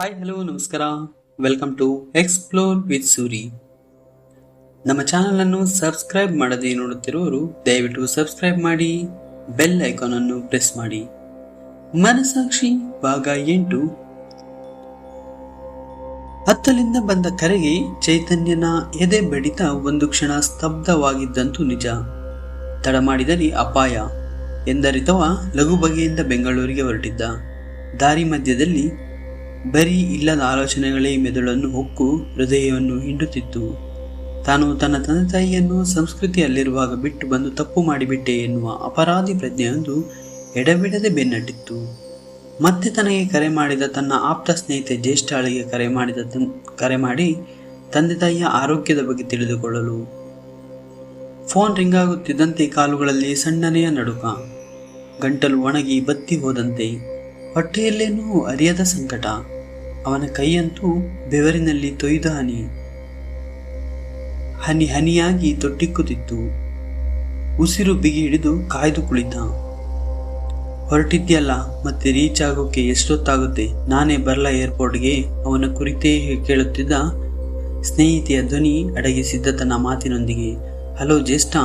Hi hello ನಮಸ್ಕಾರ. Welcome to explore with Suri ನಮ್ಮ channel ಅನ್ನು ಸಬ್ಸ್ಕ್ರೈಬ್ ಮಾಡದೆ ನೋಡುತ್ತಿರುವವರು, ದಯವಿಟ್ಟು ಸಬ್ಸ್ಕ್ರೈಬ್ ಮಾಡಿ ಬೆಲ್ ಐಕಾನ್ ಅನ್ನು ಪ್ರೆಸ್ ಮಾಡಿ. ಮನಸಾಕ್ಷಿ ಭಾಗ ಎಂಟು. ಹತ್ತಲಿಂದ ಬಂದ ಕರೆಗೆ ಚೈತನ್ಯನ ಎದೆ ಬಡಿತ ಒಂದು ಕ್ಷಣ ಸ್ತಬ್ಧವಾಗಿದ್ದಂತೂ ನಿಜ. ತಡ ಮಾಡಿದರೆ ಅಪಾಯ. ಎಂದರಿತವ ಲಘು ಬಗೆಯಿಂದ ಬೆಂಗಳೂರಿಗೆ ಹೊರಟಿದ್ದ. ದಾರಿ ಮಧ್ಯದಲ್ಲಿ ಬರೀ ಇಲ್ಲದ ಆಲೋಚನೆಗಳೇ ಮೆದುಳನ್ನು ಹೊಕ್ಕು ಹೃದಯವನ್ನು ಹಿಂಡುತ್ತಿತ್ತು. ತಾನು ತನ್ನ ತಂದೆ ತಾಯಿಯನ್ನು ಸಂಸ್ಕೃತಿಯಲ್ಲಿರುವಾಗ ಬಿಟ್ಟು ಬಂದು ತಪ್ಪು ಮಾಡಿಬಿಟ್ಟೆ ಎನ್ನುವ ಅಪರಾಧಿ ಪ್ರಜ್ಞೆಯೊಂದು ಎಡಬಿಡದೆ ಬೆನ್ನಟ್ಟಿತ್ತು. ಮತ್ತೆ ತನಗೆ ಕರೆ ಮಾಡಿದ ತನ್ನ ಆಪ್ತ ಸ್ನೇಹಿತೆ ಜ್ಯೇಷ್ಠಾಳಿಗೆ ಕರೆ ಮಾಡಿದ ಕರೆ ಮಾಡಿ ತಂದೆ ತಾಯಿಯ ಆರೋಗ್ಯದ ಬಗ್ಗೆ ತಿಳಿದುಕೊಳ್ಳಲು. ಫೋನ್ ರಿಂಗ್ ಆಗುತ್ತಿದ್ದಂತೆ ಕಾಲುಗಳಲ್ಲಿ ಸಣ್ಣನೆಯ ನಡುಕ, ಗಂಟಲು ಒಣಗಿ ಬತ್ತಿ ಹೋದಂತೆ ಹೊಟ್ಟೆಯಲ್ಲೇನೂ ಅರಿಯದ ಸಂಕಟ. ಅವನ ಕೈಯಂತೂ ಬೆವರಿನಲ್ಲಿ ತೊಯ್ದ ಹನಿ. ಹನಿ ಹನಿಯಾಗಿ ತೊಟ್ಟಿಕ್ಕುತ್ತಿತ್ತು. ಉಸಿರು ಬಿಗಿ ಹಿಡಿದು ಕಾಯ್ದು ಕುಳಿತ. ಹೊರಟಿದ್ಯಲ್ಲ, ಮತ್ತೆ ರೀಚ್ ಆಗೋಕೆ ಎಷ್ಟೊತ್ತಾಗುತ್ತೆ? ನಾನೇ ಬರಲ ಏರ್ಪೋರ್ಟ್ಗೆ? ಅವನ ಕುರಿತೇ ಕೇಳುತ್ತಿದ್ದ ಸ್ನೇಹಿತೆಯ ಧ್ವನಿ ಅಡಗಿಸಿದ್ದ ತನ್ನ ಮಾತಿನೊಂದಿಗೆ. ಹಲೋ ಜ್ಯೇಷ್ಠ,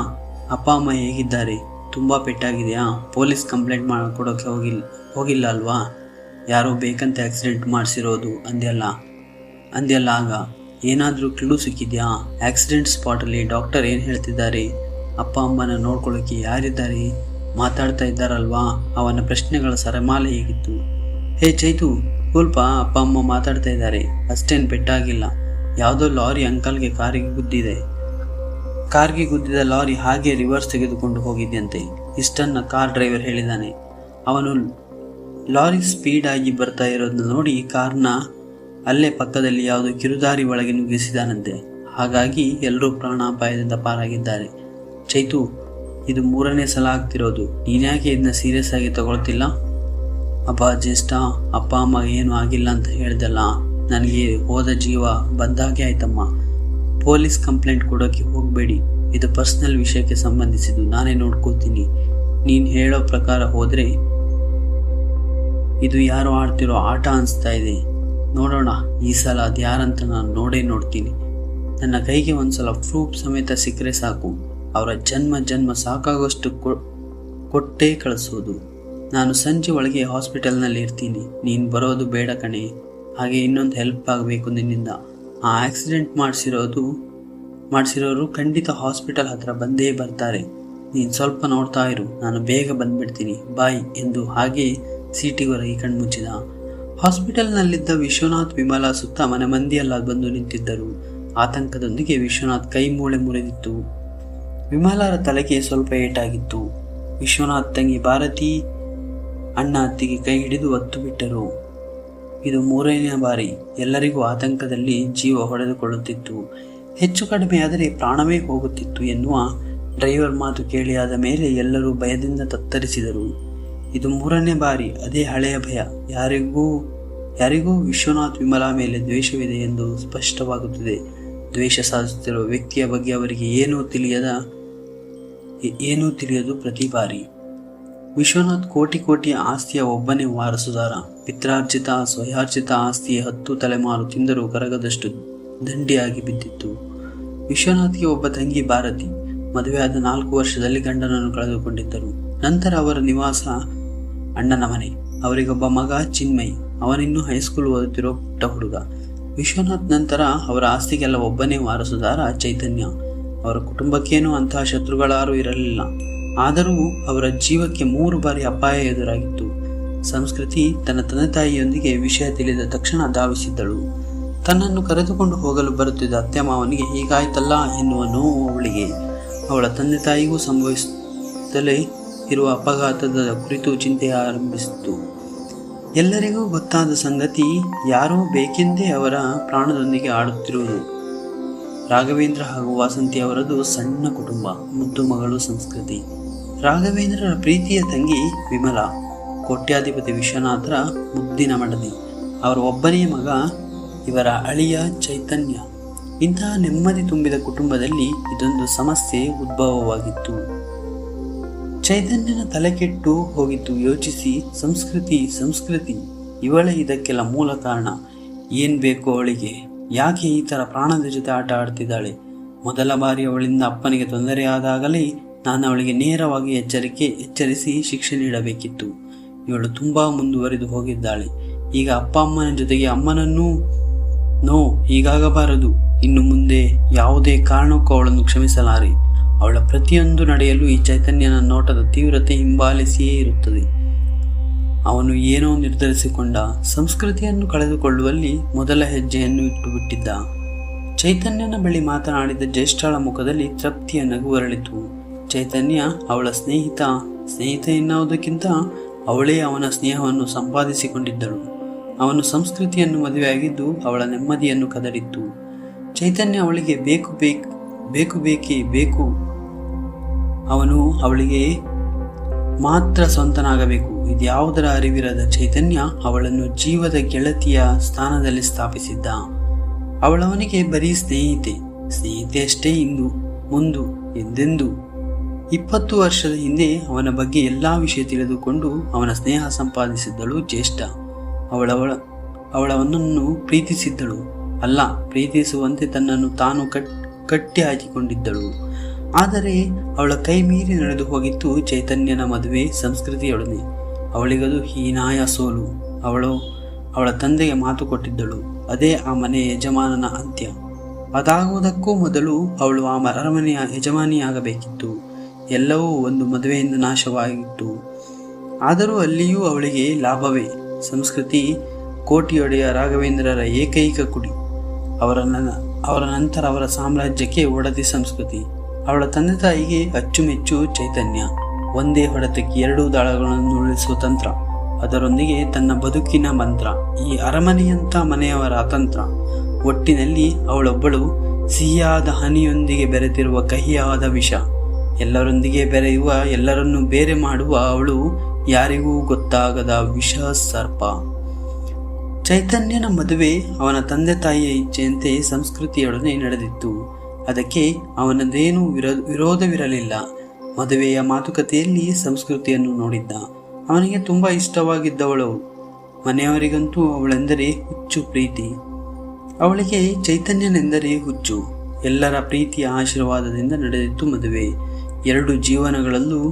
ಅಪ್ಪ, ಅಮ್ಮ ಹೇಗಿದ್ದಾರೆ? ತುಂಬ ಪೆಟ್ಟಾಗಿದೆಯಾ? ಪೊಲೀಸ್ ಕಂಪ್ಲೇಂಟ್ ಮಾಡಿಕೊಡೋಕೆ ಹೋಗಿಲ್ಲ ಹೋಗಿಲ್ಲ ಅಲ್ವಾ? ಯಾರೋ ಬೇಕಂತ ಆಕ್ಸಿಡೆಂಟ್ ಮಾಡಿಸಿರೋದು ಅಂದೆಲ್ಲ ಅಂದೆಲ್ಲ ಆಗ, ಏನಾದರೂ ಕ್ಲೂ ಸಿಕ್ಕಿದ್ಯಾ? ಆಕ್ಸಿಡೆಂಟ್ ಸ್ಪಾಟಲ್ಲಿ ಡಾಕ್ಟರ್ ಏನು ಹೇಳ್ತಿದ್ದಾರೆ? ಅಪ್ಪ, ಅಮ್ಮನ ನೋಡ್ಕೊಳ್ಳೋಕೆ ಯಾರಿದ್ದಾರೆ? ಮಾತಾಡ್ತಾ ಇದ್ದಾರಲ್ವಾ? ಅವನ ಪ್ರಶ್ನೆಗಳ ಸರಮಾಲೆ ಹೇಗಿತ್ತು? ಹೇ ಚೈತು ಸ್ವಲ್ಪ ಅಪ್ಪ, ಅಮ್ಮ ಮಾತಾಡ್ತಾ ಇದ್ದಾರೆ. ಅಷ್ಟೇನು ಪೆಟ್ಟಾಗಿಲ್ಲ. ಯಾವುದೋ ಲಾರಿ ಅಂಕಲ್ಗೆ ಕಾರಿಗೆ ಗುದ್ದಿದೆ. ಕಾರ್ಗೆ ಗುದ್ದಿದ ಲಾರಿ ಹಾಗೆ ರಿವರ್ಸ್ ತೆಗೆದುಕೊಂಡು ಹೋಗಿದ್ದಂತೆ ಇಷ್ಟನ್ನ ಕಾರ್ ಡ್ರೈವರ್ ಹೇಳಿದ್ದಾನೆ ಅವನು ಲಾರಿ ಸ್ಪೀಡ್ ಆಗಿ ಬರ್ತಾ ಇರೋದನ್ನ ನೋಡಿ ಕಾರ್ನ ಅಲ್ಲೇ ಪಕ್ಕದಲ್ಲಿ ಯಾವುದೋ ಕಿರುದಾರಿ ಒಳಗೆ ನುಗ್ಗಿಸಿದಾನಂತೆ. ಹಾಗಾಗಿ ಎಲ್ಲರೂ ಪ್ರಾಣಾಪಾಯದಿಂದ ಪಾರಾಗಿದ್ದಾರೆ. ಚೈತು, ಇದು ಮೂರನೇ ಸಲ ಆಗ್ತಿರೋದು. ನೀನ್ಯಾಕೆ ಇದನ್ನ ಸೀರಿಯಸ್ ಆಗಿ ತಗೊಳ್ತಿಲ್ಲ? ಅಪ್ಪ ಜ್ಯೇಷ್ಠ, ಅಪ್ಪ, ಅಮ್ಮ ಏನು ಆಗಿಲ್ಲ ಅಂತ ಹೇಳ್ದಲ್ಲ. ನನಗೆ ಹೋದ ಜೀವ ಬಂದಾಗೆ ಆಯ್ತಮ್ಮ. ಪೊಲೀಸ್ ಕಂಪ್ಲೇಂಟ್ ಕೊಡೋಕೆ ಹೋಗಬೇಡಿ. ಇದು ಪರ್ಸನಲ್ ವಿಷಯಕ್ಕೆ ಸಂಬಂಧಿಸಿದ್ದು ನಾನೇ ನೋಡ್ಕೋತೀನಿ. ನೀನು ಹೇಳೋ ಪ್ರಕಾರ ಹೋದರೆ ಇದು ಯಾರು ಆಡ್ತಿರೋ ಆಟ ಅನಿಸ್ತಾ ಇದೆ. ನೋಡೋಣ, ಈ ಸಲ ಅದು ಯಾರಂತ ನಾನು ನೋಡೇ ನೋಡ್ತೀನಿ. ನನ್ನ ಕೈಗೆ ಒಂದ್ಸಲ ಪ್ರೂಫ್ ಸಮೇತ ಸಿಕ್ಕರೆ ಸಾಕು. ಅವರ ಜನ್ಮ ಜನ್ಮ ಸಾಕಾಗೋಷ್ಟು ಕೊಟ್ಟೇ ಕಳಿಸೋದು. ನಾನು ಸಂಜೆ ಒಳಗೆ ಹಾಸ್ಪಿಟಲ್ನಲ್ಲಿ ಇರ್ತೀನಿ. ನೀನು ಬರೋದು ಬೇಡ ಕಣೆ. ಹಾಗೆ ಇನ್ನೊಂದು ಹೆಲ್ಪ್ ಆಗಬೇಕು ನಿನ್ನಿಂದ. ಆ ಆಕ್ಸಿಡೆಂಟ್ ಮಾಡಿಸಿರೋದು, ಮಾಡಿಸಿರೋರು ಖಂಡಿತ ಹಾಸ್ಪಿಟಲ್ ಹತ್ರ ಬಂದೇ ಬರ್ತಾರೆ. ನೀನು ಸ್ವಲ್ಪ ನೋಡ್ತಾ ಇರು. ನಾನು ಬೇಗ ಬಂದ್ಬಿಡ್ತೀನಿ. ಬಾಯ್ ಎಂದು ಹಾಗೆ ಸೀಟಿಗೊರಗಿ ಕಣ್ಮುಚ್ಚಿದ. ಹಾಸ್ಪಿಟಲ್ನಲ್ಲಿದ್ದ ವಿಶ್ವನಾಥ್ ವಿಮಲಾ ಸುತ್ತ ಮನೆ ಮಂದಿಯೆಲ್ಲ ಬಂದು ನಿಂತಿದ್ದರು. ಆತಂಕದೊಂದಿಗೆ ವಿಶ್ವನಾಥ್ ಕೈ ಮೂಳೆ ಮುರಿದಿತ್ತು. ವಿಮಲಾರ ತಲೆಗೆ ಸ್ವಲ್ಪ ಏಟಾಗಿತ್ತು. ವಿಶ್ವನಾಥ್ ತಂಗಿ ಭಾರತಿ ಅಣ್ಣ ಅತ್ತಿಗೆ ಕೈ ಹಿಡಿದು ಒತ್ತು ಬಿಟ್ಟರು. ಇದು ಮೂರನೇ ಬಾರಿ ಎಲ್ಲರಿಗೂ ಆತಂಕದಲ್ಲಿ ಜೀವ ಹೊಡೆದುಕೊಳ್ಳುತ್ತಿತ್ತು. ಹೆಚ್ಚು ಕಡಿಮೆ ಆದರೆ ಪ್ರಾಣವೇ ಹೋಗುತ್ತಿತ್ತು ಎನ್ನುವ ಡ್ರೈವರ್ ಮಾತು ಕೇಳಿಯಾದ ಮೇಲೆ ಎಲ್ಲರೂ ಭಯದಿಂದ ತತ್ತರಿಸಿದರು. ಇದು ಮೂರನೇ ಬಾರಿ, ಅದೇ ಹಳೆಯ ಭಯ. ಯಾರಿಗೂ ಯಾರಿಗೂ ವಿಶ್ವನಾಥ್ ವಿಮಲಾ ಮೇಲೆ ದ್ವೇಷವಿದೆ ಎಂದು ಸ್ಪಷ್ಟವಾಗುತ್ತದೆ. ದ್ವೇಷ ಸಾಧಿಸುತ್ತಿರುವ ವ್ಯಕ್ತಿಯ ಬಗ್ಗೆ ಅವರಿಗೆ ಏನೂ ತಿಳಿಯದ, ಏನೂ ತಿಳಿಯದು ಪ್ರತಿ ಬಾರಿ. ವಿಶ್ವನಾಥ್ ಕೋಟಿ ಕೋಟಿ ಆಸ್ತಿಯ ಒಬ್ಬನೇ ವಾರಸುದಾರ. ಪಿತ್ರಾರ್ಜಿತ, ಸ್ವಯಾರ್ಜಿತ ಆಸ್ತಿಯ ಹತ್ತು ತಲೆಮಾರು ತಿಂದರೂ ಕರಗದಷ್ಟು ದಂಡಿಯಾಗಿ ಬಿದ್ದಿತ್ತು. ವಿಶ್ವನಾಥ್ಗೆ ಒಬ್ಬ ತಂಗಿ ಭಾರತಿ, ಮದುವೆಯಾದ ನಾಲ್ಕು ವರ್ಷದಲ್ಲಿ ಗಂಡನನ್ನು ಕಳೆದುಕೊಂಡಿದ್ದರು. ನಂತರ ಅವರ ನಿವಾಸ ಅಣ್ಣನ ಮನೆ. ಅವರಿಗೊಬ್ಬ ಮಗ ಚಿನ್ಮಯ್. ಅವನಿನ್ನೂ ಹೈಸ್ಕೂಲ್ ಓದುತ್ತಿರೋ ಪುಟ್ಟ ಹುಡುಗ. ವಿಶ್ವನಾಥ್ ನಂತರ ಅವರ ಆಸ್ತಿಗೆಲ್ಲ ಒಬ್ಬನೇ ವಾರಸುದಾರ ಚೈತನ್ಯ. ಅವರ ಕುಟುಂಬಕ್ಕೇನೂ ಅಂತಹ ಶತ್ರುಗಳಾರೂ ಇರಲಿಲ್ಲ. ಆದರೂ ಅವರ ಜೀವಕ್ಕೆ ಮೂರು ಬಾರಿ ಅಪಾಯ ಎದುರಾಗಿತ್ತು. ಸಂಸ್ಕೃತಿ ತನ್ನ ತಂದೆ ತಾಯಿಯೊಂದಿಗೆ ವಿಷಯ ತಿಳಿದ ತಕ್ಷಣ ಧಾವಿಸಿದ್ದಳು. ತನ್ನನ್ನು ಕರೆದುಕೊಂಡು ಹೋಗಲು ಬರುತ್ತಿದ್ದ ಅತ್ತೆ ಮಾವನಿಗೆ ಹೀಗಾಯ್ತಲ್ಲ ಎನ್ನುವ ನೋವು ಅವಳಿಗೆ. ಅವಳ ತಂದೆ ತಾಯಿಗೂ ಸಂಭವಿಸುತ್ತಲೇ ಇರುವ ಅಪಘಾತದ ಕುರಿತು ಚಿಂತೆ ಆರಂಭಿಸಿತು. ಎಲ್ಲರಿಗೂ ಗೊತ್ತಾದ ಸಂಗತಿ, ಯಾರೋ ಬೇಕೆಂದೇ ಅವರ ಪ್ರಾಣದೊಂದಿಗೆ ಆಡುತ್ತಿರುವುದು. ರಾಘವೇಂದ್ರ ಹಾಗೂ ವಾಸಂತಿ ಅವರದು ಸಣ್ಣ ಕುಟುಂಬ, ಮುದ್ದು ಮಗಳು ಸಂಸ್ಕೃತಿ. ರಾಘವೇಂದ್ರರ ಪ್ರೀತಿಯ ತಂಗಿ ವಿಮಲ, ಕೋಟ್ಯಾಧಿಪತಿ ವಿಶ್ವನಾಥರ ಮುದ್ದಿನ ಮಡದಿ. ಅವರ ಒಬ್ಬನೇ ಮಗ ಇವರ ಅಳಿಯ ಚೈತನ್ಯ. ಇಂತಹ ನೆಮ್ಮದಿ ತುಂಬಿದ ಕುಟುಂಬದಲ್ಲಿ ಇದೊಂದು ಸಮಸ್ಯೆ ಉದ್ಭವವಾಗಿತ್ತು. ಚೈತನ್ಯನ ತಲೆಕೆಟ್ಟು ಹೋಗಿತ್ತು ಯೋಚಿಸಿ, ಸಂಸ್ಕೃತಿ ಸಂಸ್ಕೃತಿ, ಇವಳೇ ಇದಕ್ಕೆಲ್ಲ ಮೂಲ ಕಾರಣ. ಏನ್ ಬೇಕು ಅವಳಿಗೆ? ಯಾಕೆ ಈ ತರ ಪ್ರಾಣದ ಜೊತೆ ಆಟ ಆಡ್ತಿದ್ದಾಳೆ? ಮೊದಲ ಬಾರಿ ಅವಳಿಂದ ಅಪ್ಪನಿಗೆ ತೊಂದರೆಯಾದಾಗಲೇ ನಾನು ಅವಳಿಗೆ ನೇರವಾಗಿ ಎಚ್ಚರಿಕೆ, ಎಚ್ಚರಿಸಿ ಶಿಕ್ಷೆ ನೀಡಬೇಕಿತ್ತು. ಇವಳು ತುಂಬಾ ಮುಂದುವರಿದು ಹೋಗಿದ್ದಾಳೆ. ಈಗ ಅಪ್ಪ ಅಮ್ಮನ ಜೊತೆಗೆ ಅಮ್ಮನನ್ನೂ ನೋ, ಹೀಗಾಗಬಾರದು. ಇನ್ನು ಮುಂದೆ ಯಾವುದೇ ಕಾರಣಕ್ಕೂ ಅವಳನ್ನು ಕ್ಷಮಿಸಲಾರೆ. ಅವಳ ಪ್ರತಿಯೊಂದು ನಡೆಯಲು ಈ ಚೈತನ್ಯನ ನೋಟದ ತೀವ್ರತೆ ಹಿಂಬಾಲಿಸಿಯೇ ಇರುತ್ತದೆ. ಅವನು ಏನೋ ನಿರ್ಧರಿಸಿಕೊಂಡ ಸಂಸ್ಕೃತಿಯನ್ನು ಕಳೆದುಕೊಳ್ಳುವಲ್ಲಿ ಮೊದಲ ಹೆಜ್ಜೆಯನ್ನು ಇಟ್ಟುಬಿಟ್ಟಿದ್ದ. ಚೈತನ್ಯನ ಬಳಿ ಮಾತನಾಡಿದ ಜ್ಯೇಷ್ಠಳ ಮುಖದಲ್ಲಿ ತೃಪ್ತಿಯ ನಗು ಅರಳಿತು. ಚೈತನ್ಯ, ಅವಳ ಸ್ನೇಹಿತ ಸ್ನೇಹಿತ ಎನ್ನುವುದಕ್ಕಿಂತ ಅವಳೇ ಅವನ ಸ್ನೇಹವನ್ನು ಸಂಪಾದಿಸಿಕೊಂಡಿದ್ದಳು. ಅವನು ಸಂಸ್ಕೃತಿಯನ್ನು ಮದುವೆಯಾಗಿದ್ದು ಅವಳ ನೆಮ್ಮದಿಯನ್ನು ಕದಡಿತ್ತು. ಚೈತನ್ಯ ಅವಳಿಗೆ ಬೇಕು ಬೇಕು ಬೇಕು, ಬೇಕೇ, ಬೇಕು ಅವನು ಅವಳಿಗೆ ಮಾತ್ರ ಸ್ವಂತನಾಗಬೇಕು. ಇದ್ಯಾವುದರ ಅರಿವಿರದ ಚೈತನ್ಯ ಅವಳನ್ನು ಜೀವದ ಗೆಳತಿಯ ಸ್ಥಾನದಲ್ಲಿ ಸ್ಥಾಪಿಸಿದ್ದ. ಅವಳವನಿಗೆ ಬರೀ ಸ್ನೇಹಿತೆ. ಸ್ನೇಹಿತೆಯಷ್ಟೇ ಇಂದು, ಮುಂದು, ಎಂದೆಂದು. ಇಪ್ಪತ್ತು ವರ್ಷದ ಹಿಂದೆ ಅವನ ಬಗ್ಗೆ ಎಲ್ಲಾ ವಿಷಯ ತಿಳಿದುಕೊಂಡು ಅವನ ಸ್ನೇಹ ಸಂಪಾದಿಸಿದ್ದಳು ಜ್ಯೇಷ್ಠ. ಅವಳವಳ, ಅವಳವನನ್ನು ಪ್ರೀತಿಸಿದ್ದಳು. ಅಲ್ಲ, ಪ್ರೀತಿಸುವಂತೆ ತನ್ನನ್ನು ತಾನು ಕಟ್ ಕಟ್ಟಿ ಹಾಕಿಕೊಂಡಿದ್ದಳು ಆದರೆ ಅವಳ ಕೈ ಮೀರಿ ನಡೆದು ಹೋಗಿತ್ತು ಚೈತನ್ಯನ ಮದುವೆ ಸಂಸ್ಕೃತಿಯೊಡನೆ. ಅವಳಿಗದು ಹೀನಾಯ ಸೋಲು. ಅವಳು ಅವಳ ತಂದೆಗೆ ಮಾತು ಕೊಟ್ಟಿದ್ದಳು. ಅದೇ ಆ ಮನೆಯ ಯಜಮಾನನ ಅಂತ್ಯ. ಅದಾಗುವುದಕ್ಕೂ ಮೊದಲು ಅವಳು ಆ ಅರಮನೆಯ ಯಜಮಾನಿಯಾಗಬೇಕಿತ್ತು. ಎಲ್ಲವೂ ಒಂದು ಮದುವೆಯಿಂದ ನಾಶವಾಗಿತ್ತು. ಆದರೂ ಅಲ್ಲಿಯೂ ಅವಳಿಗೆ ಲಾಭವೇ. ಸಂಸ್ಕೃತಿ ಕೋಟಿಯೊಡೆಯ ರಾಘವೇಂದ್ರರ ಏಕೈಕ ಕುಡಿ. ಅವರ ಅವರ ನಂತರ ಅವರ ಸಾಮ್ರಾಜ್ಯಕ್ಕೆ ಒಡತಿ ಸಂಸ್ಕೃತಿ. ಅವಳ ತಂದೆ ತಾಯಿಗೆ ಅಚ್ಚುಮೆಚ್ಚು ಚೈತನ್ಯ. ಒಂದೇ ಹೊಡೆತಕ್ಕೆ ಎರಡೂ ದಾಳಗಳನ್ನು ಉಳಿಸುವ ತಂತ್ರ. ಅದರೊಂದಿಗೆ ತನ್ನ ಬದುಕಿನ ಮಂತ್ರ. ಈ ಅರಮನೆಯಂಥ ಮನೆಯವರ ಅತಂತ್ರ ಒಟ್ಟಿನಲ್ಲಿ ಅವಳೊಬ್ಬಳು ಸಿಹಿಯಾದ ಹನಿಯೊಂದಿಗೆ ಬೆರೆತಿರುವ ಕಹಿಯಾದ ವಿಷ. ಎಲ್ಲರೊಂದಿಗೆ ಬೆರೆಯುವ, ಎಲ್ಲರನ್ನೂ ಬೇರೆ ಮಾಡುವ ಅವಳು ಯಾರಿಗೂ ಗೊತ್ತಾಗದ ವಿಷ ಸರ್ಪ ಚೈತನ್ಯನ ಮದುವೆ ಅವನ ತಂದೆ ತಾಯಿಯ ಇಚ್ಛೆಯಂತೆ ಸಂಸ್ಕೃತಿಯೊಡನೆ ನಡೆದಿತ್ತು. ಅದಕ್ಕೆ ಅವನದೇನೂ ವಿರೋ, ವಿರೋಧವಿರಲಿಲ್ಲ. ಮದುವೆಯ ಮಾತುಕತೆಯಲ್ಲಿ ಸಂಸ್ಕೃತಿಯನ್ನು ನೋಡಿದ್ದ. ಅವನಿಗೆ ತುಂಬ ಇಷ್ಟವಾಗಿದ್ದವಳು. ಮನೆಯವರಿಗಂತೂ ಅವಳೆಂದರೆ ಹುಚ್ಚು ಪ್ರೀತಿ. ಅವಳಿಗೆ ಚೈತನ್ಯನೆಂದರೆ ಹುಚ್ಚು. ಎಲ್ಲರ ಪ್ರೀತಿಯ ಆಶೀರ್ವಾದದಿಂದ ನಡೆದಿತ್ತು ಮದುವೆ. ಎರಡು ಜೀವನಗಳಲ್ಲೂ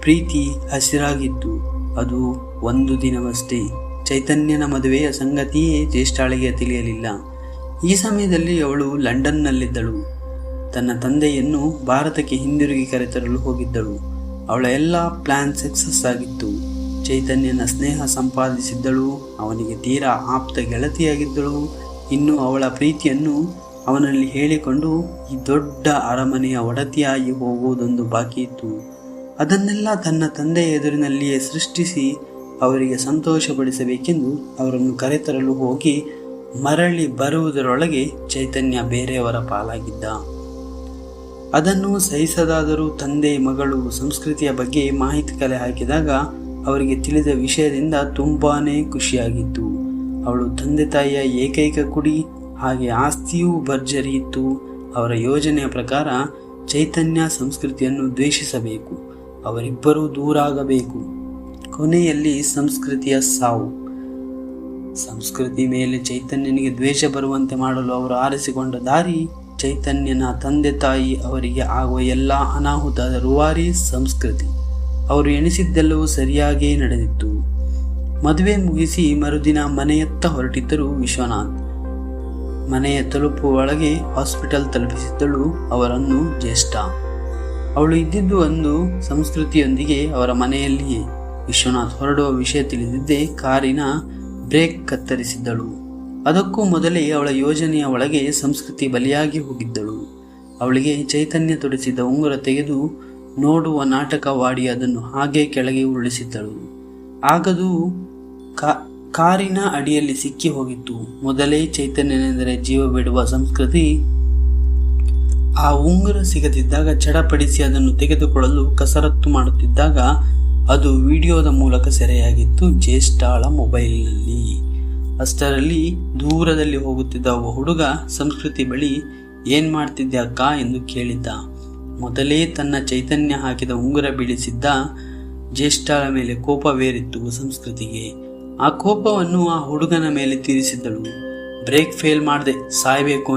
ಪ್ರೀತಿ ಹಸಿರಾಗಿತ್ತು. ಅದು ಒಂದು ದಿನವಷ್ಟೇ. ಚೈತನ್ಯನ ಮದುವೆಯ ಸಂಗತಿಯೇ ಜ್ಯೇಷ್ಠಾಳಿಗೆ ತಿಳಿಯಲಿಲ್ಲ. ಈ ಸಮಯದಲ್ಲಿ ಅವಳು ಲಂಡನ್ನಲ್ಲಿದ್ದಳು. ತನ್ನ ತಂದೆಯನ್ನು ಭಾರತಕ್ಕೆ ಹಿಂದಿರುಗಿ ಕರೆತರಲು ಹೋಗಿದ್ದಳು. ಅವಳ ಎಲ್ಲ ಪ್ಲಾನ್ ಸಕ್ಸಸ್ ಆಗಿತ್ತು. ಚೈತನ್ಯನ ಸ್ನೇಹ ಸಂಪಾದಿಸಿದ್ದಳು, ಅವನಿಗೆ ತೀರಾ ಆಪ್ತ ಗೆಳತಿಯಾಗಿದ್ದಳು. ಇನ್ನು ಅವಳ ಪ್ರೀತಿಯನ್ನು ಅವನಲ್ಲಿ ಹೇಳಿಕೊಂಡು ಈ ದೊಡ್ಡ ಅರಮನೆಯ ಒಡತಿಯಾಗಿ ಹೋಗುವುದೊಂದು ಬಾಕಿ ಇತ್ತು. ಅದನ್ನೆಲ್ಲ ತನ್ನ ತಂದೆಯ ಎದುರಿನಲ್ಲಿಯೇ ಸೃಷ್ಟಿಸಿ ಅವರಿಗೆ ಸಂತೋಷಪಡಿಸಬೇಕೆಂದು ಅವರನ್ನು ಕರೆತರಲು ಹೋಗಿ ಮರಳಿ ಬರುವುದರೊಳಗೆ ಚೈತನ್ಯ ಬೇರೆಯವರ ಪಾಲಾಗಿದ್ದ. ಅದನ್ನು ಸಹಿಸದಾದರೂ ತಂದೆ ಮಗಳು ಸಂಸ್ಕೃತಿಯ ಬಗ್ಗೆ ಮಾಹಿತಿ ಕಲೆ ಹಾಕಿದಾಗ ಅವರಿಗೆ ತಿಳಿದ ವಿಷಯದಿಂದ ತುಂಬಾ ಖುಷಿಯಾಗಿತ್ತು. ಅವಳು ತಂದೆ ತಾಯಿಯ ಏಕೈಕ ಕುಡಿ, ಹಾಗೆ ಆಸ್ತಿಯೂ ಭರ್ಜರಿ ಇತ್ತು. ಅವರ ಯೋಜನೆಯ ಪ್ರಕಾರ ಚೈತನ್ಯ ಸಂಸ್ಕೃತಿಯನ್ನು ದ್ವೇಷಿಸಬೇಕು, ಅವರಿಬ್ಬರೂ ದೂರಾಗಬೇಕು. ಕೊನೆಯಲ್ಲಿ ಸಂಸ್ಕೃತಿಯ ಸಾವು. ಸಂಸ್ಕೃತಿ ಮೇಲೆ ಚೈತನ್ಯನಿಗೆ ದ್ವೇಷ ಬರುವಂತೆ ಮಾಡಲು ಅವರು ಆರಿಸಿಕೊಂಡ ದಾರಿ, ಚೈತನ್ಯನ ತಂದೆ ತಾಯಿ ಅವರಿಗೆ ಆಗುವ ಎಲ್ಲ ಅನಾಹುತದ ರುವಾರಿ ಸಂಸ್ಕೃತಿ. ಅವರು ಎಣಿಸಿದ್ದೆಲ್ಲವೂ ಸರಿಯಾಗಿಯೇ ನಡೆದಿತ್ತು. ಮದುವೆ ಮುಗಿಸಿ ಮರುದಿನ ಮನೆಯತ್ತ ಹೊರಟಿದ್ದರು ವಿಶ್ವನಾಥ್. ಮನೆಯ ತಲುಪುವ ಒಳಗೆ ಹಾಸ್ಪಿಟಲ್ ತಲುಪಿಸಿದ್ದಳು ಅವರನ್ನು ಜ್ಯೇಷ್ಠ. ಅವಳು ಇದ್ದಿದ್ದು ಒಂದು ಸಂಸ್ಕೃತಿಯೊಂದಿಗೆ ಅವರ ಮನೆಯಲ್ಲಿಯೇ. ವಿಶ್ವನಾಥ್ ಹೊರಡುವ ವಿಷಯ ತಿಳಿದಿದ್ದೇ ಕಾರಿನ ಬ್ರೇಕ್ ಕತ್ತರಿಸಿದ್ದಳು. ಅದಕ್ಕೂ ಮೊದಲೇ ಅವಳ ಯೋಜನೆಯ ಒಳಗೆ ಸಂಸ್ಕೃತಿ ಬಲಿಯಾಗಿ ಹೋಗಿದ್ದಳು. ಅವಳಿಗೆ ಚೈತನ್ಯ ತೊಡಿಸಿದ ಉಂಗುರ ತೆಗೆದು ನೋಡುವ ನಾಟಕವಾಡಿ ಅದನ್ನು ಹಾಗೆ ಕೆಳಗೆ ಉರುಳಿಸಿದ್ದಳು. ಆಗದು ಕಾ, ಕಾರಿನ ಅಡಿಯಲ್ಲಿ ಸಿಕ್ಕಿ ಹೋಗಿತ್ತು. ಮೊದಲೇ ಚೈತನ್ಯನೆಂದರೆ ಜೀವ ಬಿಡುವ ಸಂಸ್ಕೃತಿ. ಆ ಉಂಗುರ ಸಿಗದಿದ್ದಾಗ ಚಡಪಡಿಸಿ ಅದನ್ನು ತೆಗೆದುಕೊಳ್ಳಲು ಕಸರತ್ತು ಮಾಡುತ್ತಿದ್ದಾಗ ಅದು ವಿಡಿಯೋದ ಮೂಲಕ ಸೆರೆಯಾಗಿತ್ತು ಜ್ಯೇಷ್ಠಾಳ ಮೊಬೈಲ್ನಲ್ಲಿ. ಅಷ್ಟರಲ್ಲಿ ದೂರದಲ್ಲಿ ಹೋಗುತ್ತಿದ್ದ ಒಬ್ಬ ಹುಡುಗ, ಸಂಸ್ಕೃತಿ ಬಳಿ ಏನ್ ಮಾಡ್ತಿದ್ದೆ ಅಕ್ಕ ಎಂದು ಕೇಳಿದ್ದ. ಮೊದಲೇ ತನ್ನ ಚೈತನ್ಯ ಹಾಕಿದ ಉಂಗುರ ಬೀಳಿಸಿದ್ದ ಜ್ಯೇಷ್ಠಾಳ ಮೇಲೆ ಕೋಪವೇರಿತ್ತು ಸಂಸ್ಕೃತಿಗೆ. ಆ ಕೋಪವನ್ನು ಆ ಹುಡುಗನ ಮೇಲೆ ತೀರಿಸಿದ್ದಳು. ಬ್ರೇಕ್ ಫೇಲ್ ಮಾಡದೆ, ಸಾಯಬೇಕು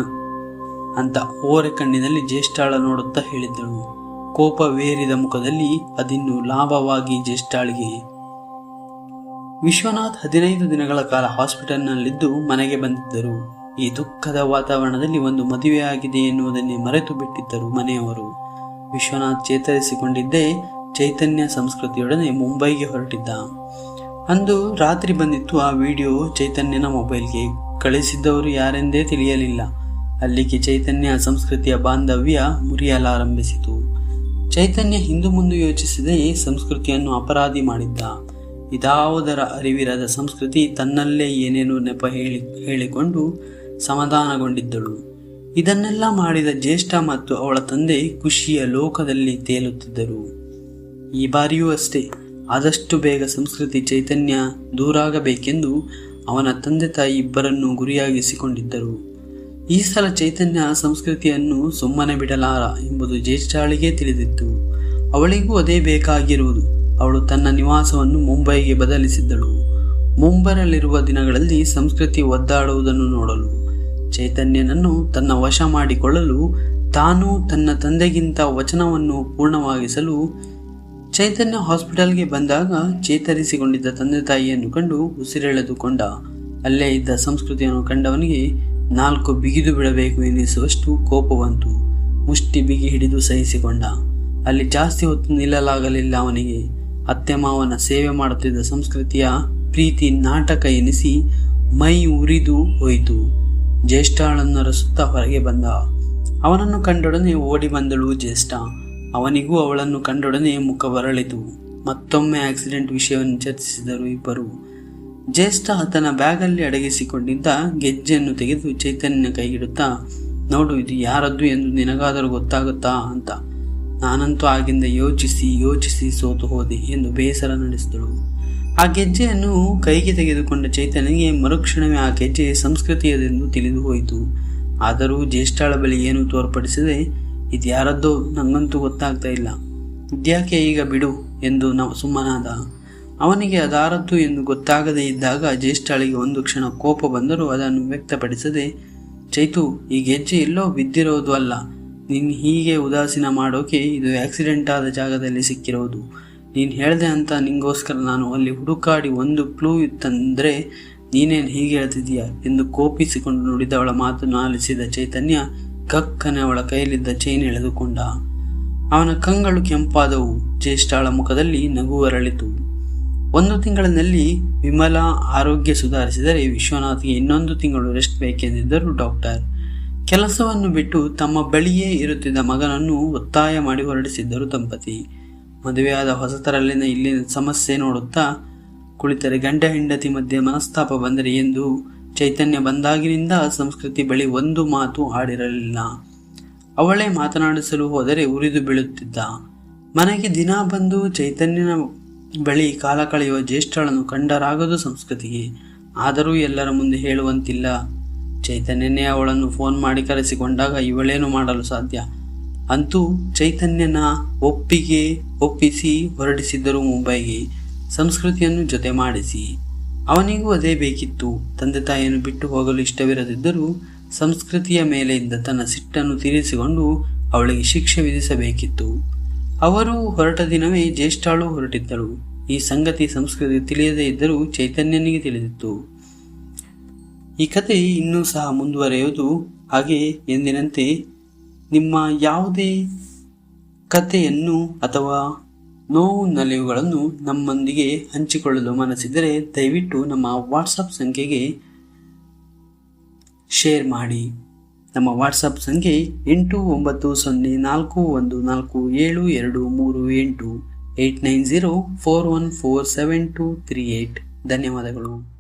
ಅಂತ ಓರೆ ಕಣ್ಣಿನಲ್ಲಿ ಜ್ಯೇಷ್ಠಾಳ ನೋಡುತ್ತಾ ಹೇಳಿದ್ದಳು. ಕೋಪವೇರಿದ ಮುಖದಲ್ಲಿ ಅದಿನ್ನು ಲಾಭವಾಗಿ ಜ್ಯೇಷ್ಠಾಳಿಗೆ. ವಿಶ್ವನಾಥ್ ಹದಿನೈದು ದಿನಗಳ ಕಾಲ ಹಾಸ್ಪಿಟಲ್ನಲ್ಲಿದ್ದು ಮನೆಗೆ ಬಂದಿದ್ದರು. ಈ ದುಃಖದ ವಾತಾವರಣದಲ್ಲಿ ಒಂದು ಮದುವೆಯಾಗಿದೆ ಎನ್ನುವುದನ್ನೇ ಮರೆತು ಬಿಟ್ಟಿದ್ದರು ಮನೆಯವರು. ವಿಶ್ವನಾಥ್ ಚೇತರಿಸಿಕೊಂಡಿದ್ದೇ ಚೈತನ್ಯ ಸಂಸ್ಕೃತಿಯೊಡನೆ ಮುಂಬೈಗೆ ಹೊರಟಿದ್ದ. ಅಂದು ರಾತ್ರಿ ಬಂದಿತ್ತು ಆ ವಿಡಿಯೋ ಚೈತನ್ಯನ ಮೊಬೈಲ್ಗೆ. ಕಳಿಸಿದ್ದವರು ಯಾರೆಂದೇ ತಿಳಿಯಲಿಲ್ಲ. ಅಲ್ಲಿಗೆ ಚೈತನ್ಯ ಸಂಸ್ಕೃತಿಯ ಬಾಂಧವ್ಯ ಮುರಿಯಲಾರಂಭಿಸಿತು. ಚೈತನ್ಯ ಹಿಂದು ಮುಂದೆ ಯೋಚಿಸದೆ ಸಂಸ್ಕೃತಿಯನ್ನು ಅಪರಾಧಿ ಮಾಡಿದ್ದ. ಇದಾವುದರ ಅರಿವಿರದ ಸಂಸ್ಕೃತಿ ತನ್ನಲ್ಲೇ ಏನೇನು ನೆಪ ಹೇಳಿ, ಹೇಳಿಕೊಂಡು ಸಮಾಧಾನಗೊಂಡಿದ್ದಳು. ಇದನ್ನೆಲ್ಲ ಮಾಡಿದ ಜ್ಯೇಷ್ಠ ಮತ್ತು ಅವಳ ತಂದೆ ಖುಷಿಯ ಲೋಕದಲ್ಲಿ ತೇಲುತ್ತಿದ್ದರು. ಈ ಬಾರಿಯೂ ಅಷ್ಟೇ, ಆದಷ್ಟು ಬೇಗ ಸಂಸ್ಕೃತಿ ಚೈತನ್ಯ ದೂರಾಗಬೇಕೆಂದು ಅವನ ತಂದೆ ತಾಯಿ ಇಬ್ಬರನ್ನು ಗುರಿಯಾಗಿಸಿಕೊಂಡಿದ್ದರು. ಈ ಸಲ ಚೈತನ್ಯ ಸಂಸ್ಕೃತಿಯನ್ನು ಸುಮ್ಮನೆ ಬಿಡಲಾರ ಎಂಬುದು ಜ್ಯೇಷ್ಠಾಳಿಗೆ ತಿಳಿದಿತ್ತು. ಅವಳಿಗೂ ಅದೇ ಬೇಕಾಗಿರುವುದು. ಅವಳು ತನ್ನ ನಿವಾಸವನ್ನು ಮುಂಬೈಗೆ ಬದಲಿಸಿದ್ದಳು. ಮುಂಬರಲಿರುವ ದಿನಗಳಲ್ಲಿ ಸಂಸ್ಕೃತಿ ಒದ್ದಾಡುವುದನ್ನು ನೋಡಲು. ಚೈತನ್ಯನನ್ನು ತನ್ನ ವಶ ಮಾಡಿಕೊಳ್ಳಲು ತಾನು ತನ್ನ ತಂದೆಗಿಂತ ವಚನವನ್ನು ಪೂರ್ಣವಾಗಿಸಲು ಚೈತನ್ಯ ಹಾಸ್ಪಿಟಲ್ಗೆ ಬಂದಾಗ ಚೇತರಿಸಿಕೊಂಡಿದ್ದ ತಂದೆ ತಾಯಿಯನ್ನು ಕಂಡು ಉಸಿರೆಳೆದುಕೊಂಡ. ಅಲ್ಲೇ ಇದ್ದ ಸಂಸ್ಕೃತಿಯನ್ನು ಕಂಡವನಿಗೆ ನಾಲ್ಕು ಬಿಗಿದು ಬಿಡಬೇಕು ಎನಿಸುವಷ್ಟು ಕೋಪ ಬಂತು. ಮುಷ್ಟಿ ಬಿಗಿ ಹಿಡಿದು ಸಹಿಸಿಕೊಂಡ. ಅಲ್ಲಿ ಜಾಸ್ತಿ ಹೊತ್ತು ನಿಲ್ಲಲಾಗಲಿಲ್ಲ ಅವನಿಗೆ. ಅತ್ತೆ ಸೇವೆ ಮಾಡುತ್ತಿದ್ದ ಸಂಸ್ಕೃತಿಯ ಪ್ರೀತಿ ನಾಟಕ ಎನಿಸಿ ಮೈ ಉರಿದು ಹೋಯಿತು. ಜ್ಯೇಷ್ಠಾಳನ್ನು ರಸುತ್ತಾ ಹೊರಗೆ ಬಂದ. ಅವನನ್ನು ಕಂಡೊಡನೆ ಓಡಿ ಬಂದಳು ಜ್ಯೇಷ್ಠ. ಅವನಿಗೂ ಅವಳನ್ನು ಕಂಡೊಡನೆ ಮುಖ ಬರಳಿತು. ಮತ್ತೊಮ್ಮೆ ಆಕ್ಸಿಡೆಂಟ್ ವಿಷಯವನ್ನು ಚರ್ಚಿಸಿದರು ಇಬ್ಬರು. ಜ್ಯೇಷ್ಠ ತನ್ನ ಬ್ಯಾಗಲ್ಲಿ ಅಡಗಿಸಿಕೊಂಡಿದ್ದ ಗೆಜ್ಜೆಯನ್ನು ತೆಗೆದು ಚೈತನ್ಯ ಕೈಗಿಡುತ್ತಾ ನೋಡು, ಇದು ಯಾರದ್ದು ಎಂದು ನಿನಗಾದರೂ ಗೊತ್ತಾಗುತ್ತಾ? ಅಂತ. ನಾನಂತೂ ಆಗಿಂದ ಯೋಚಿಸಿ ಯೋಚಿಸಿ ಸೋತು ಹೋದೆ ಎಂದು ಬೇಸರ ನಡೆಸಿದಳು. ಆ ಗೆಜ್ಜೆಯನ್ನು ಕೈಗೆ ತೆಗೆದುಕೊಂಡ ಚೈತನ್ಯಗೆ ಮರುಕ್ಷಣವೇ ಆ ಗೆಜ್ಜೆ ಸಂಸ್ಕೃತಿಯದೆಂದು ತಿಳಿದು ಹೋಯಿತು. ಆದರೂ ಜ್ಯೇಷ್ಠಳ ಬಳಿ ಏನು ತೋರ್ಪಡಿಸದೆ ಇದ್ಯಾರದ್ದೋ ನಂಗಂತೂ ಗೊತ್ತಾಗ್ತಾ ಇಲ್ಲ. ಇದ್ಯಾಕೆ ಈಗ ಬಿಡು? ಎಂದು ನಾವು ಸುಮ್ಮನಾದ ಅವನಿಗೆ ಅದಾರದ್ದು ಎಂದು ಗೊತ್ತಾಗದೇ ಇದ್ದಾಗ ಜ್ಯೇಷ್ಠಳಿಗೆ ಒಂದು ಕ್ಷಣ ಕೋಪ ಬಂದರೂ ಅದನ್ನು ವ್ಯಕ್ತಪಡಿಸದೆ, ಚೈತು, ಈ ಗೆಜ್ಜೆ ಎಲ್ಲೋ ಬಿದ್ದಿರೋದು ಅಲ್ಲ. ನೀನು ಹೀಗೆ ಉದಾಸೀನ ಮಾಡೋಕೆ ಇದು ಆಕ್ಸಿಡೆಂಟ್ ಆದ ಜಾಗದಲ್ಲಿ ಸಿಕ್ಕಿರೋದು. ನೀನು ಹೇಳಿದೆ ಅಂತ ನಿಂಗೋಸ್ಕರ ನಾನು ಅಲ್ಲಿ ಹುಡುಕಾಡಿ ಒಂದು ಕ್ಲೂ ಇತ್ತಂದರೆ ನೀನೇನು ಹೀಗೆ ಹೇಳ್ತಿದ್ದೀಯ ಎಂದು ಕೋಪಿಸಿಕೊಂಡು ನುಡಿದವಳ ಮಾತನ್ನು ಆಲಿಸಿದ ಚೈತನ್ಯ ಕಕ್ಕನೆ ಅವಳ ಕೈಯಲ್ಲಿದ್ದ ಚೈನ್ ಎಳೆದುಕೊಂಡ. ಅವನ ಕಂಗಳು ಕೆಂಪಾದವು. ಜ್ಯೇಷ್ಠಾಳ ಮುಖದಲ್ಲಿ ನಗು ಅರಳಿತು. ಒಂದು ತಿಂಗಳಿನಲ್ಲಿ ವಿಮಲಾ ಆರೋಗ್ಯ ಸುಧಾರಿಸಿದರೆ ವಿಶ್ವನಾಥ್ಗೆ ಇನ್ನೊಂದು ತಿಂಗಳು ರೆಸ್ಟ್ ಬೇಕೆಂದಿದ್ದರು ಡಾಕ್ಟರ್. ಕೆಲಸವನ್ನು ಬಿಟ್ಟು ತಮ್ಮ ಬಳಿಯೇ ಇರುತ್ತಿದ್ದ ಮಗನನ್ನು ಒತ್ತಾಯ ಮಾಡಿ ಹೊರಡಿಸಿದ್ದರು ದಂಪತಿ. ಮದುವೆಯಾದ ಹೊಸತರಲ್ಲಿನ ಇಲ್ಲಿನ ಸಮಸ್ಯೆ ನೋಡುತ್ತಾ ಕುಳಿತರೆ ಗಂಡ ಹೆಂಡತಿ ಮಧ್ಯೆ ಮನಸ್ತಾಪ ಬಂದರೆ ಎಂದು ಚೈತನ್ಯ ಬಂದಾಗಿನಿಂದ ಸಂಸ್ಕೃತಿ ಬಳಿ ಒಂದು ಮಾತು ಆಡಿರಲಿಲ್ಲ ಅವಳೇ ಮಾತನಾಡಿಸಲು ಹೋದರೆ ಉರಿದು ಬೀಳುತ್ತಿದ್ದ. ಮನೆಗೆ ದಿನ ಬಂದು ಚೈತನ್ಯನ ಬಳಿ ಕಾಲ ಕಳೆಯುವ ಜ್ಯೇಷ್ಠಳನ್ನು ಕಂಡರಾಗದು ಸಂಸ್ಕೃತಿಗೆ ಆದರೂ ಎಲ್ಲರ ಮುಂದೆ ಹೇಳುವಂತಿಲ್ಲ. ಚೈತನ್ಯನೇ ಅವಳನ್ನು ಫೋನ್ ಮಾಡಿ ಕರೆಸಿಕೊಂಡಾಗ ಇವಳೇನು ಮಾಡಲು ಸಾಧ್ಯ? ಅಂತೂ ಚೈತನ್ಯನ ಒಪ್ಪಿಗೆ ಒಪ್ಪಿಸಿ ಹೊರಡಿಸಿದ್ದರು ಮುಂಬೈಗೆ. ಸಂಸ್ಕೃತಿಯನ್ನು ಜೊತೆ ಮಾಡಿಸಿ. ಅವನಿಗೂ ಅದೇ ಬೇಕಿತ್ತು. ತಂದೆ ತಾಯಿಯನ್ನು ಬಿಟ್ಟು ಹೋಗಲು ಇಷ್ಟವಿರದಿದ್ದರೂ ಸಂಸ್ಕೃತಿಯ ಮೇಲೆ ತನ್ನ ಸಿಟ್ಟನ್ನು ತೀರಿಸಿಕೊಂಡು ಅವಳಿಗೆ ಶಿಕ್ಷೆ ವಿಧಿಸಬೇಕಿತ್ತು. ಅವರು ಹೊರಟ ದಿನವೇ ಜ್ಯೇಷ್ಠಾಳು ಹೊರಟಿದ್ದಳು. ಈ ಸಂಗತಿ ಸಂಸ್ಕೃತಿ ತಿಳಿಯದೇ ಇದ್ದರೂ ಚೈತನ್ಯನಿಗೆ ತಿಳಿದಿತ್ತು. ಈ ಕತೆ ಇನ್ನೂ ಸಹ ಮುಂದುವರೆಯುವುದು ಹಾಗೆ ಎಂದಿನಂತೆ ನಿಮ್ಮ ಯಾವುದೇ ಕಥೆಯನ್ನು ಅಥವಾ ನೋವು ನಲಿವುಗಳನ್ನು ನಮ್ಮೊಂದಿಗೆ ಹಂಚಿಕೊಳ್ಳಲು ಮನಸ್ಸಿದ್ದರೆ ದಯವಿಟ್ಟು ನಮ್ಮ ವಾಟ್ಸಪ್ ಸಂಖ್ಯೆಗೆ ಶೇರ್ ಮಾಡಿ. ನಮ್ಮ ವಾಟ್ಸಪ್ ಸಂಖ್ಯೆ ಎಂಟು ಒಂಬತ್ತು ಸೊನ್ನೆ ನಾಲ್ಕು ಒಂದು ನಾಲ್ಕು ಏಳು ಎರಡು ಮೂರು ಎಂಟು eight nine zero four one four seven two three eight ಧನ್ಯವಾದಗಳು.